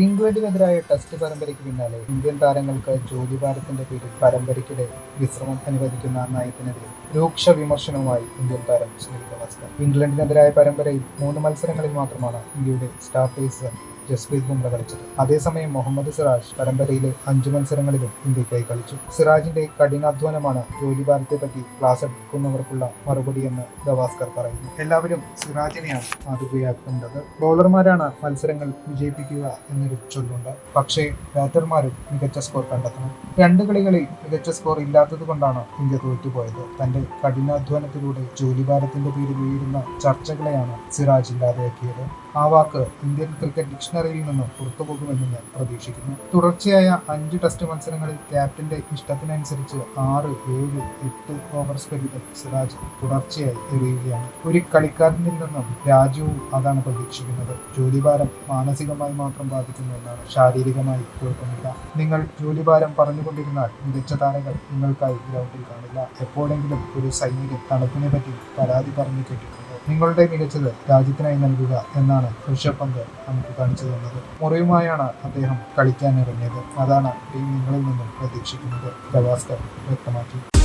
ഇംഗ്ലണ്ടിനെതിരായ ടെസ്റ്റ് പരമ്പരയ്ക്ക് പിന്നാലെ ഇന്ത്യൻ താരങ്ങൾക്ക് ജോലി ഭാരത്തിന്റെ പേരിൽ പരമ്പരയ്ക്കിടെ വിശ്രമം അനുവദിക്കുന്ന നയത്തിനെതിരെ രൂക്ഷ വിമർശനവുമായി ഇന്ത്യൻ താരം സുനിൽ ഗവാസ്കർ. ഇംഗ്ലണ്ടിനെതിരായ പരമ്പരയിൽ മൂന്ന് മത്സരങ്ങളിൽ മാത്രമാണ് ഇന്ത്യയുടെ സ്റ്റാർ പേസർ ജസ്പ്രീത് ബുംറ കളിച്ചത്. അതേസമയം മുഹമ്മദ് സിറാജ് പരമ്പരയിലെ അഞ്ചു മത്സരങ്ങളിലും ഇന്ത്യക്കായി കളിച്ചു. സിറാജിന്റെ കഠിനാധ്വാനമാണ് ജോലിഭാരത്തെ പറ്റി ക്ലാസ് എടുക്കുന്നവർക്കുള്ള മറുപടിയെന്ന് ഗവാസ്കർ പറയുന്നു. എല്ലാവരും സിറാജിനെയാണ് മാതൃകയാക്കേണ്ടത് ബൗളർമാരാണ് മത്സരങ്ങൾ വിജയിപ്പിക്കുക എന്നൊരു ചൊല്ലുണ്ട്. പക്ഷേ ബാറ്റർമാരും മികച്ച സ്കോർ കണ്ടെത്തണം. രണ്ട് കളികളിൽ മികച്ച സ്കോർ ഇല്ലാത്തത് കൊണ്ടാണ് ഇന്ത്യ തോറ്റുപോയത്. തന്റെ കഠിനാധ്വാനത്തിലൂടെ ജോലിഭാരത്തിന്റെ പേരിൽ ഉയരുന്ന ചർച്ചകളെയാണ് സിറാജ് ഇല്ലാതെയാക്കിയത് ആ വാക്ക് ഇന്ത്യൻ ക്രിക്കറ്റ് ഡിക്ഷണറിയിൽ നിന്ന് പുറത്തുപോകുമെന്ന് ഞാൻ പ്രതീക്ഷിക്കുന്നു. തുടർച്ചയായ അഞ്ച് ടെസ്റ്റ് മത്സരങ്ങളിൽ ക്യാപ്റ്റന്റെ ഇഷ്ടത്തിനനുസരിച്ച് ആറ് ഏഴ് എട്ട് ഓവർ പരിധം സിറാജ് തുടർച്ചയായി എറിയുകയാണ്. ഒരു കളിക്കാരനിൽ നിന്നും രാജ്യവും അതാണ് പ്രതീക്ഷിക്കുന്നത്. ജോലിഭാരം മാനസികമായി മാത്രം ബാധിക്കുന്നു എന്നാണ് ശാരീരികമായി കുഴപ്പമില്ല. നിങ്ങൾ ജോലിഭാരം പറഞ്ഞുകൊണ്ടിരുന്നാൽ മികച്ച താരങ്ങൾ നിങ്ങൾക്കായി ഗ്രൗണ്ടിൽ കാണില്ല. എപ്പോഴെങ്കിലും ഒരു സൈനിക തണുപ്പിനെ പറ്റി പരാതി പറഞ്ഞു കേട്ടിട്ടുണ്ട്. നിങ്ങളുടെ മികച്ചത് രാജ്യത്തിനായി നൽകുക എന്നാണ് ഋഷഭ് നമുക്ക് കാണിച്ചു തന്നത്. മുറിയുമായാണ് അദ്ദേഹം കളിക്കാൻ ഇറങ്ങിയത്. അതാണ് ടീം നിങ്ങളിൽ നിന്നും പ്രതീക്ഷിക്കുന്നത്. ഗവാസ്കർ വ്യക്തമാക്കി.